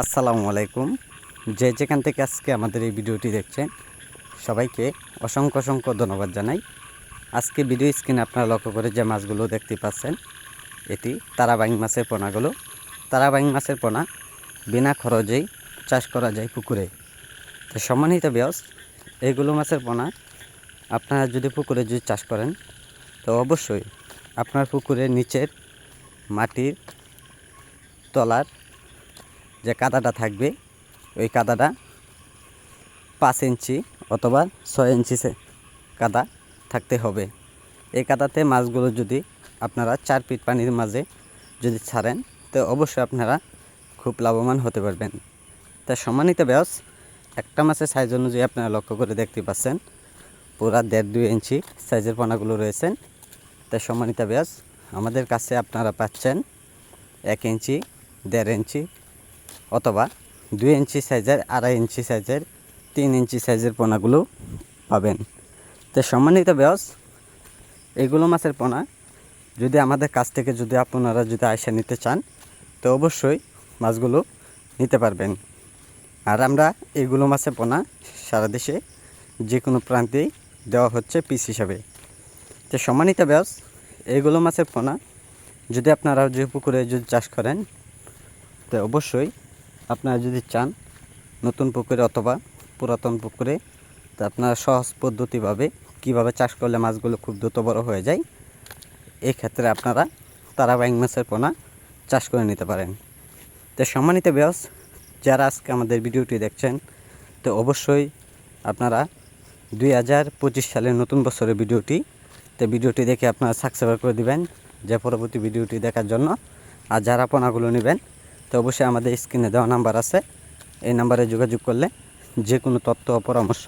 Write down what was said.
আসসালামু আলাইকুম। যে যেখান থেকে আজকে আমাদের এই ভিডিওটি দেখছেন, সবাইকে অসংখ্য অসংখ্য ধন্যবাদ জানাই। আজকে ভিডিও স্ক্রিনে আপনারা লক্ষ্য করে যে মাছগুলো দেখতে পাচ্ছেন, এটি তারাবাইং মাছের পোনাগুলো। তারাবাইং মাছের পোনা বিনা খরচেই চাষ করা যায় পুকুরে। তো সম্মানিত ব্যাস এইগুলো মাছের পোনা আপনারা যদি পুকুরে যদি চাষ করেন, তো অবশ্যই আপনার পুকুরের নিচের মাটির তলার যে কাদাটা থাকবে, ওই কাদাটা পাঁচ ইঞ্চি অথবা ছয় ইঞ্চি কাদা থাকতে হবে। এই কাদাতে মাছগুলো যদি আপনারা চার ফিট পানির মাঝে যদি ছাড়েন, তো অবশ্যই আপনারা খুব লাভবান হতে পারবেন। তা সম্মানিত ব্যাস, একটা মাছের সাইজ অনুযায়ী আপনারা লক্ষ্য করে দেখতে পাচ্ছেন, পুরা দেড় দুই ইঞ্চি সাইজের পোনাগুলো রয়েছেন তাই সম্মানিত ব্যাস, আমাদের কাছে আপনারা পাচ্ছেন এক ইঞ্চি, দেড় ইঞ্চি অথবা দুই ইঞ্চি সাইজের, আড়াই ইঞ্চি সাইজের, তিন ইঞ্চি সাইজের পোনাগুলো পাবেন। তো সম্মানিত ব্যাস এগুলো মাছের পোনা। যদি আমাদের কাছ থেকে যদি আপনারা যদি আয়সা নিতে চান, তো অবশ্যই মাছগুলো নিতে পারবেন। আর আমরা এগুলো মাছের পোনা সারা দেশে যে কোনো প্রান্তেই দেওয়া হচ্ছে পিস হিসাবে। তো সম্মানিত ব্যাস এইগুলো মাছের পোনা যদি আপনারা যে পুকুরে যদি চাষ করেন, তো অবশ্যই আপনারা যদি চান, নতুন পুকুরে অথবা পুরাতন পুকুরে, তো আপনারা সহজ পদ্ধতিভাবে কীভাবে চাষ করলে মাছগুলো খুব দ্রুত বড় হয়ে যায় এই ক্ষেত্রে আপনারা তারাবাইং মাছের পোনা চাষ করে নিতে পারেন। তো সম্মানিত ব্যাস যারা আজকে আমাদের ভিডিওটি দেখছেন, তো অবশ্যই আপনারা দুই হাজার পঁচিশ সালের নতুন বছরের ভিডিওটি, তো ভিডিওটি দেখে আপনারা সাবস্ক্রাইব করে দিবেন, যে পরবর্তী ভিডিওটি দেখার জন্য। আর যারা পোনাগুলো নেবেন তো অবশ্যই আমাদের স্ক্রিনে দেওয়া নাম্বার আছে। এই নাম্বারে যোগাযোগ করলে যে কোনো তথ্য, পরামর্শ